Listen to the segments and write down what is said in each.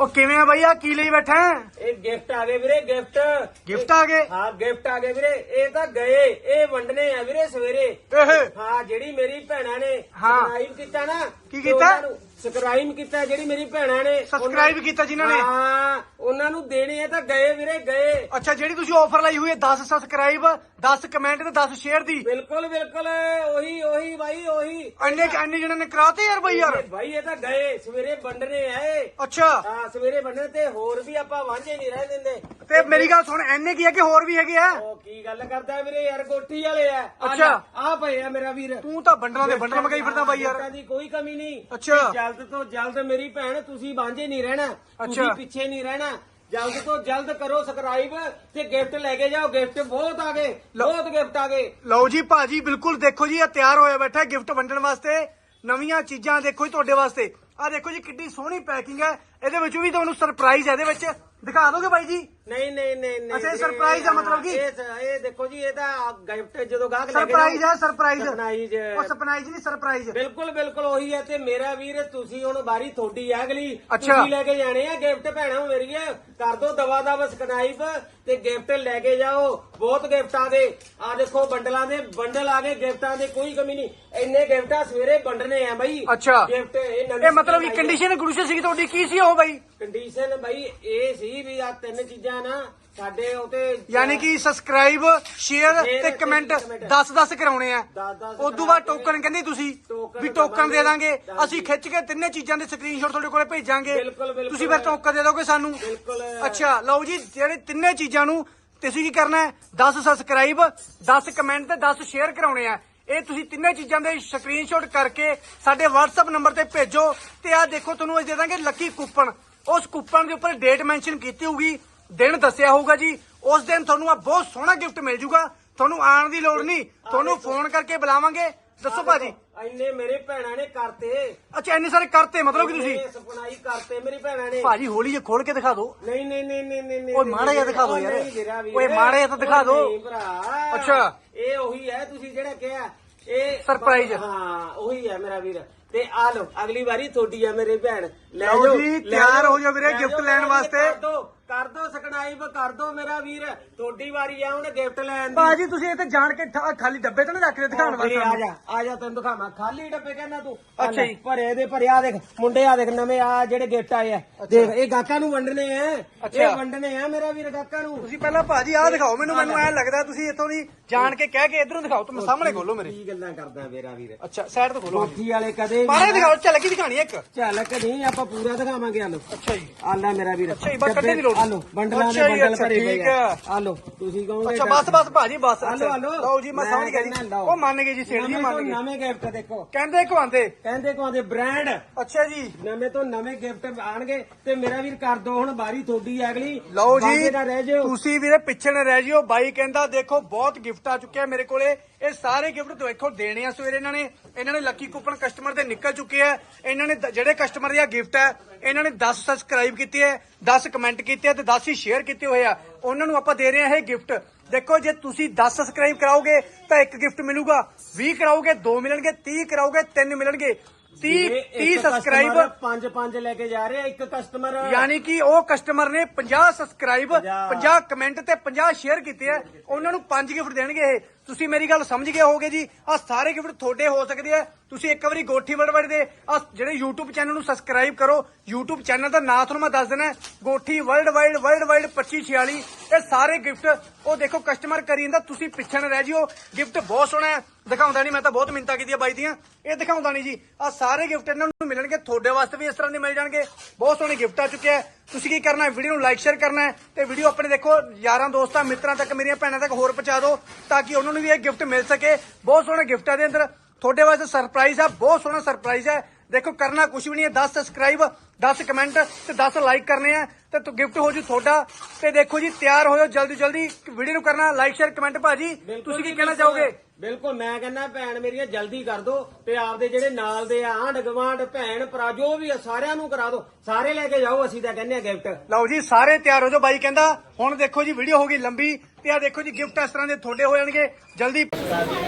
ਉਹ ਕਿਵੇਂ ਆ ਬਾਈ ਆ ਕੀ ਲਈ ਬੈਠਾ ਇਹ ਗਿਫਟ ਆ ਗਏ ਵੀਰੇ ਗਿਫਟ ਗਿਫਟ ਆ ਗਏ? ਹਾਂ ਗਿਫਟ ਆ ਗਏ ਵੀਰੇ। ਇਹ ਤਾਂ ਗਏ ਇਹ ਵੰਡਣੇ ਆ ਵੀਰੇ ਸਵੇਰੇ। ਇਹ? ਹਾਂ ਜਿਹੜੀ ਮੇਰੀ ਭੈਣਾਂ ਨੇ ਹਾਂ। ਸਬਸਕ੍ਰਾਈਬ ਕੀਤਾ ਨਾ ਕੀ ਤੇ ਕੀਤਾ? ਉਹਨਾਂ ਨੂੰ ਸਬਸਕ੍ਰਾਈਬ ਕੀਤਾ ਜਿਹੜੀ ਮੇਰੀ ਭੈਣਾਂ ਨੇ ਸਬਸਕ੍ਰਾਈਬ ਕੀਤਾ ਜਿਨ੍ਹਾਂ ਨੇ? ਹਾਂ ਉਹਨਾਂ ਨੂੰ ਦੇਣੇ ਆ ਤਾਂ ਗਏ ਵੀਰੇ ਗਏ। ਅੱਛਾ ਜਿਹੜੀ ਤੁਸੀਂ ਆਫਰ ਲਾਈ ਹੋਈ ਹੈ 10 ਸਬਸਕ੍ਰਾਈਬ 10 ਕਮੈਂਟ ਤੇ 10 ਸ਼ੇਅਰ ਦੀ। ਬਿਲਕੁਲ ਬਿਲਕੁਲ ਉਹੀ ਉਹੀ ਬਾਈ ਉਹੀ। ਇੰਨੇ ਇੰਨੇ ਜਣਾਂ ਨੇ ਕਰਾਤੇ ਯਾਰ ਬਾਈ ਯਾਰ। ਇਹ ਬਾਈ ਇਹ ਤਾਂ ਗਏ ਸਵੇਰੇ ਵੰਡਣੇ ਆਏ ਅੱਛਾ। ਹਾਂ ਸਵੇਰੇ ਵੰਡਣੇ ਤੇ ਹੋਰ ਵੀ ਆਪਾਂ ਵਾਂਝੇ ਨਹੀਂ ਰਹਿ ਦਿੰਦੇ। ਤੇ ਮੇਰੀ ਗੱਲ ਸੁਣ ਇੰਨੇ ਕੀ ਹੈ ਕਿ ਹੋਰ ਵੀ ਹੈਗੇ ਆ? ਉਹ ਕੀ ਗੱਲ ਕਰਦਾ ਵੀਰੇ ਯਾਰ ਕੋਠੀ ਵਾਲੇ ਆ। ਅੱਛਾ। ਆ ਪਏ ਆ ਮੇਰਾ ਵੀਰ। ਤੂੰ ਤਾਂ ਬੰਡਲਾਂ ਦੇ ਬੰਡਲ ਮਗਾਈ ਫਿਰਦਾ ਬਾਈ ਯਾਰ। ਦੀ ਕੋਈ ਕਮੀ ਨਹੀਂ। ਅੱਛਾ। ਜਲਦ ਤੋਂ ਜਲਦ ਮੇਰੀ ਭੈਣ ਤੁਸੀਂ ਬਾਂਝੇ ਨਹੀਂ ਰਹਿਣਾ। ਤੁਸੀਂ। ਪਿੱਛੇ ਨਹੀਂ ਰਹਿਣਾ। ਜਲਦ ਤੋਂ ਜਲਦ ਕਰੋ ਸਬਸਕ੍ਰਾਈਬ ਤੇ ਗਿਫਟ ਲੈ ਕੇ ਜਾਓ। ਗਿਫਟ ਬਹੁਤ ਆ ਗਏ। ਬਹੁਤ ਗਿਫਟ ਆ ਗਏ। ਲਓ ਜੀ ਭਾਜੀ ਬਿਲਕੁਲ ਦੇਖੋ ਜੀ ਇਹ ਤਿਆਰ ਹੋਇਆ ਬੈਠਾ ਗਿਫਟ ਵੰਡਣ ਵਾਸਤੇ। ਨਵੀਆਂ ਚੀਜ਼ਾਂ ਦੇਖੋ ਜੀ ਤੁਹਾਡੇ ਵਾਸਤੇ। ਆ ਦੇਖੋ ਜੀ ਕਿੱਡੀ ਸੋਹਣੀ ਪੈਕਿੰਗ ਹੈ। ਇਹਦੇ ਵਿੱਚ ਵੀ ਤੁਹਾਨੂੰ ਸਰਪ੍ਰਾਈਜ਼ ਹੈ ਇਹਦੇ ਵਿੱਚ। ਦਿਖਾ ਦੋਗੇ ਬਾਈ ਜੀ? ਨਹੀਂ ਨਹੀਂ ਨਹੀਂ ਨਹੀਂ। ਅੱਛਾ, ਇਹ surprise ਆ ਮਤਲਬ ਕਿ? ਇਹ ਇਹ ਦੇਖੋ ਜੀ ਇਹ ਤਾਂ ਗਿਫਟ ਜਦੋਂ ਗਾਹਕ ਲੈ ਕੇ ਸਰਪ੍ਰਾਈਜ਼ ਹੈ ਸਰਪ੍ਰਾਈਜ਼ ਸਰਪ੍ਰਾਈਜ਼ ਉਹ ਸਰਪ੍ਰਾਈਜ਼ ਨਹੀਂ ਸਰਪ੍ਰਾਈਜ਼ ਬਿਲਕੁਲ ਬਿਲਕੁਲ ਉਹੀ ਹੈ ਤੇ ਮੇਰਾ ਵੀਰ ਤੁਸੀਂ ਹੁਣ ਬਾਰੀ ਤੁਹਾਡੀ ਆ ਅਗਲੀ। ਅੱਛਾ। ਤੁਸੀਂ ਲੈ ਕੇ ਜਾਣੇ ਆ ਗਿਫਟ ਭੈਣਾਂ ਮੇਰੀਆਂ। ਕਰ ਦੋ ਦਵਾ ਦਵਾ ਸਕਨਾਈਪ ਤੇ ਗਿਫਟ ਲੈ ਕੇ ਜਾਓ। ਬਹੁਤ ਗਿਫਟ ਗਏ ਆ ਦੇਖੋ ਬੰਡਲਾਂ ਦੇ ਬੰਡਲ ਆ ਗਏ ਗਿਫਟਾਂ ਦੇ ਕੋਈ ਕਮੀ ਨਹੀਂ। ਇੰਨੇ ਗਿਫਟਾਂ ਸਵੇਰੇ ਵੰਡਣੇ ਆ ਬਾਈ। ਅੱਛਾ। ਗਿਫਟ ਇਹ ਨਵੀਂ ਇਹ ਮਤਲਬ ਕਿ ਕੰਡੀਸ਼ਨ ਗੁਰੂਸ਼ੇ ਸੀ ਤੁਹਾਡੀ ਕੀ ਸੀ? ਉਹ ਬਾਈ। ਕੰਡੀਸ਼ਨ ਬਾਈ ਇਹ ਸੀ ਵੀ ਆ ਤਿੰਨ ਚੀਜ਼ਾਂ ਨਾ ਸਾਡੇ ਉਤੇ ਯਾਨੀ ਕਿ ਸਬਸਕ੍ਰਾਈਬ ਸ਼ੇਅਰ ਤੇ ਕਮੈਂਟ comment 10-10 ਕਰਾਉਣੇ ਆ। 10-10 ਉਦੋਂ ਬਾਅਦ ਟੋਕਨ ਕਹਿੰਦੇ ਤੁਸੀਂ ਵੀ ਟੋਕਨ ਦੇ ਦਾਂਗੇ। ਅਸੀਂ ਖਿੱਚ ਕੇ ਤਿੰਨੇ ਚੀਜ਼ਾਂ ਦੇ ਸਕਰੀਨਸ਼ਾਟ ਤੁਹਾਡੇ ਕੋਲੇ ਭੇਜਾਂਗੇ। ਤੁਸੀਂ ਫਿਰ ਟੋਕਨ ਦੇ ਦੋਗੇ ਸਾਨੂੰ। ਅੱਛਾ ਲਓ ਜੀ ਜਿਹੜੇ ਤਿੰਨੇ ਚੀਜ਼ਾਂ ਨੂੰ ਤੁਸੀਂ ਕੀ ਕਰਨਾ ਹੈ? 10 ਸਬਸਕ੍ਰਾਈਬ 10 ਕਮੈਂਟ ਤੇ 10 ਸ਼ੇਅਰ ਕਰਾਉਣੇ ਆ। ਇਹ ਤੁਸੀਂ ਤਿੰਨੇ ਚੀਜ਼ਾਂ ਦੇ ਸਕਰੀਨਸ਼ਾਟ ਕਰਕੇ ਸਾਡੇ WhatsApp ਨੰਬਰ ਤੇ ਭੇਜੋ ਤੇ ਆ ਦੇਖੋ ਤੁਹਾਨੂੰ ਅਸੀਂ ਦੇ ਦਾਂਗੇ ਲੱਕੀ ਕੂਪਨ ਉਸ ਕੂਪਨ ਦੇ ਉੱਪਰ ਡੇਟ ਮੈਂਸ਼ਨ ਕੀਤੀ ਹੋਊਗੀ ਦਿਨ ਦੱਸਿਆ ਹੋਊਗਾ ਜੀ। ਉਸ ਦਿਨ ਤੁਹਾਨੂੰ ਆ ਬਹੁਤ ਸੋਹਣਾ ਗਿਫਟ ਮਿਲ ਜੂਗਾ। ਤੁਹਾਨੂੰ ਆਉਣ ਦੀ ਲੋੜ ਨਹੀਂ। ਤੁਹਾਨੂੰ ਫੋਨ ਕਰਕੇ ਬੁਲਾਵਾਂਗੇ। ਦੱਸੋ ਭਾਜੀ। ਇੰਨੇ ਮੇਰੇ ਭੈਣਾਂ ਨੇ ਕਰਤੇ। ਅੱਛਾ ਇੰਨੇ ਸਾਰੇ ਕਰਤੇ ਮਤਲਬ ਕਿ ਤੁਸੀਂ ਸਪਨਾਈ ਕਰਤੇ ਮੇਰੀ ਭੈਣਾਂ ਨੇ। ਭਾਜੀ ਹੌਲੀ ਜਿਹਾ ਖੋਲ ਕੇ ਦਿਖਾ ਦਿਓ। ਨਹੀਂ ਨਹੀਂ ਨਹੀਂ ਨਹੀਂ ਨਹੀਂ ਓਏ ਮਾੜਾ ਜਿਹਾ ਦਿਖਾ ਦਿਓ ਯਾਰ। ਓਏ ਮਾੜਾ ਜਿਹਾ ਤਾਂ ਦਿਖਾ ਦਿਓ। ਅੱਛਾ। ਇਹ ਉਹੀ ਹੈ ਤੁਸੀਂ ਜਿਹੜਾ ਕਿਹਾ ਇਹ Surprise। ਹਾਂ ਉਹੀ ਹੈ ਮੇਰਾ ਵੀਰ ਤੇ ਆ ਲਓ ਅਗਲੀ ਵਾਰੀ ਤੁਹਾਡੀ ਹੈ ਮੇਰੇ ਭੈਣ ਲੈ ਲਓ ਜਾਓ, ਜੀ, ਤਿਆਰ ਹੋ ਜਾਓ ਵੀਰੇ gift ਜਾਓ ਲੈਣ ਵਾਸਤੇ। ਕਰ ਦੋ ਸਕਨਾਈਬ ਕਰ ਦੋ ਮੇਰਾ ਵੀਰ। ਤੁਹਾਡੀ ਵਾਰੀ ਆ ਹੁਣ ਗਿਫਟ ਲੈਣ ਦੀ। ਭਾਜੀ ਤੁਸੀਂ ਇੱਥੇ ਜਾਣ ਕੇ ਠਾ- ਖਾਲੀ ਡੱਬੇ ਤਾਂ ਨਹੀਂ ਰੱਖ ਰਹੇ ਦਿਖਾਉਣ ਵੀਰੇ, ਆ ਵਾਸਤੇ ਜਾ ਆ ਜਾ ਤੈਨੂੰ ਦਿਖਾਵਾਂ। ਖਾਲੀ ਡੱਬੇ ਕਹਿੰਦਾ ਤੂੰ। ਆ ਅੱਛਾ ਲੈ, ਜੀ। ਭਰੇ ਦੇ ਭਰੇ ਆ ਦੇਖ ਮੁੰਡੇ ਆ ਦੇਖ ਨਵੇਂ ਆ ਜਿਹੜੇ ਗਿਫਟ ਆਏ ਆ। ਦੇਖ ਇਹ ਗਾਕਾਂ ਨੂੰ ਵੰਡਣੇ ਆ। ਅੱਛਾ। ਇਹ ਵੰਡਣੇ ਆ ਮੇਰਾ ਵੀਰ ਗਾਕਾਂ ਨੂੰ। ਤੁਸੀਂ ਪਹਿਲਾਂ ਭਾਜੀ ਆਹ ਦਿਖਾਓ ਮੈਨੂੰ ਮੈਨੂੰ ਐ ਲੱਗਦਾ ਤੁਸੀਂ ਇੱਥੋਂ ਦੀ ਜਾਣ ਕੇ ਕਹਿ ਕੇ ਇਧਰੋਂ ਦਿਖਾਓ ਤੁਸੀਂ ਸਾਹਮਣੇ ਖੋਲੋ ਮੇਰੇ। ਕੀ ਗੱਲਾਂ ਕਰਦਾ ਮੇਰਾ ਵੀਰ? ਅੱਛਾ ਸਾਈਡ ਤੋਂ ਖੋਲੋ ਕੋਠੀ ਵਾਲੇ ਕਦੇ ਬਾਹਰ ਦਿਖਾਓ ਚੱਲ ਕੀ ਦਿਖਾਣੀ ਇੱਕ। ਝਲਕ ਨਹੀਂ ਆਪਾਂ ਪੂਰਾ ਦਿਖਾਵਾਂਗੇ ਆ ਲੋ ਅੱਛਾ ਜੀ। ਆ ਲੈ ਮੇਰਾ ਵੀਰ। ਅੱਛਾ ਜੀ, ਬਸ ਕੱਢਣ ਦੀ ਲੋੜ ਆ ਲੋ ਬੰਡਲਾਂ ਦੇ ਅੱਛਾ ਜੀ, ਬੰਡਲ ਅੱਛਾ, ਭਰੇ ਠੀਕ ਆ। ਹੈ। ਆ। ਲੋ ਤੁਸੀਂ ਕਹੋਗੇ ਅੱਛਾ ਬਸ ਬਸ ਭਾਜੀ ਬਸ ਆ ਲੋ ਆ ਲੋ ਲਓ ਜੀ ਮੈਂ ਸਮਝ ਗਿਆ ਜੀ। ਕਹਿੰਦਾ ਲਓ। ਉਹ ਮੰਨ ਗਏ ਜੀ ਸੇਠ ਜੀ ਨਵੇਂ ਮੰਨ ਤੋਂ ਗਏ। ਨਵੇਂ ਗਿਫਟ ਦੇਖੋ। ਕਹਿੰਦੇ ਕਵਾਂਦੇ ਕਹਿੰਦੇ ਕੋ ਆਦੇ ਬ੍ਰਾਂਡ ਅੱਛਾ ਜੀ। ਨਵੇਂ ਤੋਂ ਨਵੇਂ ਗਿਫਟ ਆਣਗੇ ਤੇ ਮੇਰਾ ਵੀਰ ਕਰ ਦੋ ਹੁਣ ਬਾਰੀ ਤੁਹਾਡੀ ਹੈ ਅਗਲੀ। ਲਓ ਜੀ ਬਾਕੀ ਦਾ ਰਹਿ ਜਾਓ। ਤੁਸੀਂ ਵੀਰੇ ਪਿੱਛੇ ਨਾ ਰਹਿ ਜਿਓ। ਬਾਈ ਕਹਿੰਦਾ ਦੇਖੋ ਬਹੁਤ ਗਿਫਟ ਆ ਚੁੱਕਿਆ ਮੇਰੇ ਕੋਲੇ। ਇਹ ਸਾਰੇ ਗਿਫਟ ਦੇਖੋ ਦੇਣੇ ਆ ਸਵੇਰੇ ਇਹਨਾਂ ਨੇ। ਇਹਨਾਂ ਨੇ ਲੱਕੀ ਕੂਪਨ ਕਸਟਮਰ ਦੇ ਨਿਕਲ ਚੁੱਕੇ ਆ। ਇਹਨਾਂ ਨੇ ਦ- ਜਿਹੜੇ ਕਸਟਮਰ ਦਾ ਗਿਫਟ ਹੈ ਇਹਨਾਂ ਨੇ 10 ਸਬਸਕ੍ਰਾਈਬ ਕੀਤੇ ਹੈ 10 ਕਮੈਂਟ ਕੀਤੇ ਆ। ਤੇ 10 ਹੀ ਸ਼ੇਅਰ ਕੀਤੇ ਹੋਏ ਆ। ਉਹਨਾਂ ਨੂੰ ਆਪਾਂ ਦੇ ਰਹੇ ਆ ਇਹ ਗਿਫਟ ਦੇਖੋ ਜੇ ਤੁਸੀਂ 10 ਸਬਸਕ੍ਰਾਈਬ ਕਰਾਓਗੇ ਤਾਂ ਇੱਕ ਗਿਫਟ ਮਿਲੂਗਾ। 20 ਕਰਾਓਗੇ 2 ਮਿਲਣਗੇ 30 ਕਰਾਓਗੇ 3 ਮਿਲਣਗੇ। 30 30 ਸਬਸਕ੍ਰਾਈਬ ਪੰਜ ਪੰਜ ਲੈ ਕੇ ਜਾ ਰਹੇ ਆ ਇੱਕ ਕਸਟਮਰ ਯਾਨੀ ਕਿ ਉਹ ਕਸਟਮਰ ਨੇ 50 ਸਬਸਕ੍ਰਾਈਬ ਪੰਜਾਹ। 50 ਕਮੈਂਟ ਤੇ 50 ਸ਼ੇਅਰ ਕੀਤੇ ਆ। ਉਹਨਾਂ ਨੂੰ 5 ਗਿਫਟ ਦੇਣਗੇ ਇਹ। ਤੁਸੀਂ ਮੇਰੀ ਗੱਲ ਸਮਝ ਗਏ ਹੋਗੇ ਜੀ? ਆ ਸਾਰੇ ਗਿਫਟ ਤੁਹਾਡੇ ਹੋ ਸਕਦੇ ਆ। ਤੁਸੀਂ ਇੱਕ ਵਾਰੀ ਗੋਠੀ ਵੜਵੜ ਦੇ ਆ ਜਿਹੜੇ YouTube ਚੈਨਲ ਨੂੰ ਸਬਸਕ੍ਰਾਈਬ ਕਰੋ। YouTube ਚੈਨਲ ਦਾ ਨਾਂ ਤੁਹਾਨੂੰ ਮੈਂ ਦੱਸ ਦੇਣਾ Gothi world wide world wide 2546 ਇਹ ਸਾਰੇ ਗਿਫਟ ਉਹ ਦੇਖੋ ਕਸਟਮਰ ਕਰੀ ਜਾਂਦਾ, ਤੁਸੀਂ ਪਿੱਛੇ ਨਾ ਰਹਿ ਜਿਓ। ਗਿਫਟ ਬਹੁਤ ਸੋਹਣਾ ਹੈ। ਦਿਖਾਉਂਦਾ ਨਹੀਂ ਮੈਂ ਤਾਂ ਬਹੁਤ ਮਿੰਤਾ ਕੀਤੀਆਂ ਬਾਈ ਦੀਆਂ। ਇਹ ਦਿਖਾਉਂਦਾ ਨਹੀਂ ਜੀ। ਆ ਸਾਰੇ ਗਿਫਟ ਇਹਨਾਂ ਨੂੰ ਮਿਲਣਗੇ। ਤੁਹਾਡੇ ਵਾਸਤੇ ਵੀ ਇਸ ਤਰ੍ਹਾਂ ਦੇ ਮਿਲ ਜਾਣਗੇ। ਬਹੁਤ ਸੋਹਣੇ ਗਿਫਟ ਆ ਚੁੱਕੇ ਆ। ਤੁਸੀਂ ਕੀ ਕਰਨਾ ਹੈ? ਵੀਡੀਓ ਨੂੰ ਲਾਈਕ ਸ਼ੇਅਰ ਕਰਨਾ ਹੈ ਤੇ ਵੀਡੀਓ ਆਪਣੇ ਦੇਖੋ, ਯਾਰਾਂ, ਦੋਸਤਾਂ, ਮਿੱਤਰਾਂ ਤੱਕ, ਮੇਰੀਆਂ ਭੈਣਾਂ ਤੱਕ ਹੋਰ ਪਹੁੰਚਾ ਦਿਓ ਤਾਂ ਕਿ ਉਹਨਾਂ ਨੂੰ ਵੀ ਇਹ ਗਿਫਟ ਮਿਲ ਸਕੇ। ਬਹੁਤ ਸੋਹਣਾ ਗਿਫਟ ਆ ਦੇ ਅੰਦਰ। ਤੁਹਾਡੇ ਵਾਸਤੇ ਸਰਪ੍ਰਾਈਜ਼ ਆ ਬਹੁਤ ਸੋਹਣਾ ਸਰਪ੍ਰਾਈਜ਼ ਹੈ। ਦੇਖੋ, ਕਰਨਾ ਕੁਝ ਵੀ ਨਹੀਂ ਹੈ। 10 ਸਬਸਕ੍ਰਾਈਬ 10 ਕਮੈਂਟ ਤੇ 10 ਲਾਈਕ ਕਰਨੇ ਆ ਤੇ ਤੂੰ ਗਿਫਟ ਹੋ ਜੂ ਤੁਹਾਡਾ ਤੇ ਦੇਖੋ ਜੀ ਤਿਆਰ ਹੋਇਓ ਜਲਦੀ ਜਲਦੀ ਵੀਡੀਓ ਨੂੰ ਕਰਨਾ ਲਾਈਕ ਸ਼ੇਅਰ ਕਮੈਂਟ ਭਾਜੀ ਤੁਸੀਂ ਕੀ ਕਹਿਣਾ ਚਾਹੋਗੇ ਬਿਲਕੁਲ ਮੈਂ ਕਹਿੰਦਾ ਭੈਣ ਮੇਰੀਆਂ ਜਲਦੀ ਕਰ ਦੋ ਤੇ ਆਪਦੇ ਜਿਹੜੇ ਨਾਲ ਦੇ ਆ ਆਂਢ ਗਵਾਂਢ ਭੈਣ ਭਰਾ ਜੋ ਵੀ ਆ ਸਾਰਿਆਂ ਨੂੰ ਕਰਾ ਦੋ ਸਾਰੇ ਲੈ ਕੇ ਜਾਓ ਅਸੀਂ ਤਾਂ ਕਹਿੰਦੇ ਆ ਗਿਫਟ ਲਓ ਜੀ ਸਾਰੇ ਤਿਆਰ ਹੋ ਜਾਓ ਬਾਈ ਕਹਿੰਦਾ ਹੁਣ ਦੇਖੋ ਜੀ ਵੀਡੀਓ ਹੋ ਗਈ ਲੰਬੀ ਤੇ ਆ ਦੇਖੋ ਜੀ ਗਿਫਟ ਇਸ ਤਰ੍ਹਾਂ ਦੇ ਤੁਹਾਡੇ ਹੋ ਜਾਣਗੇ ਜਲਦੀ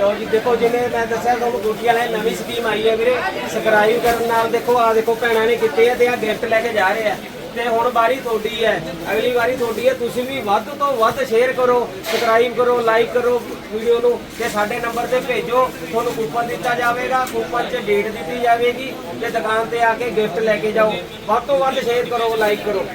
ਲੋ ਜੀ ਦੇਖੋ ਜਿਵੇਂ ਮੈਂ ਦੱਸਿਆ ਤੁਹਾਨੂੰ ਗੁੱਟੀ ਵਾਲੇ ਨਵੀਂ ਸਕੀਮ ਆਈ ਹੈ ਵੀਰੇ ਸਬਸਕ੍ਰਾਈਬ ਕਰਨ ਨਾਲ ਦੇਖੋ ਆ ਦੇਖੋ ਭੈਣਾਂ ਨੇ ਕੀਤੇ ਆ ਤੇ ਆ ਗਿਫਟ ਲੈ ਕੇ ਜਾ ਰਹੇ ਆ। ਤੇ ਹੁਣ ਵਾਰੀ ਤੁਹਾਡੀ ਹੈ। ਅਗਲੀ ਵਾਰੀ ਤੁਹਾਡੀ ਹੈ। ਤੁਸੀਂ ਵੀ ਵੱਧ ਤੋਂ ਵੱਧ ਸ਼ੇਅਰ ਕਰੋ ਸਬਸਕ੍ਰਾਈਬ ਕਰੋ ਲਾਈਕ ਕਰੋ ਵੀਡੀਓ ਨੂੰ ਤੇ ਸਾਡੇ ਨੰਬਰ ਤੇ ਭੇਜੋ। ਤੁਹਾਨੂੰ ਕੂਪਨ ਦਿੱਤਾ ਜਾਵੇਗਾ। ਕੂਪਨ 'ਚ ਡੇਟ ਦਿੱਤੀ ਜਾਵੇਗੀ ਤੇ ਦੁਕਾਨ ਤੇ ਆ ਕੇ ਗਿਫਟ ਲੈ ਕੇ ਜਾਓ। ਵੱਧ ਤੋਂ ਵੱਧ ਸ਼ੇਅਰ ਕਰੋ ਲਾਈਕ ਕਰੋ।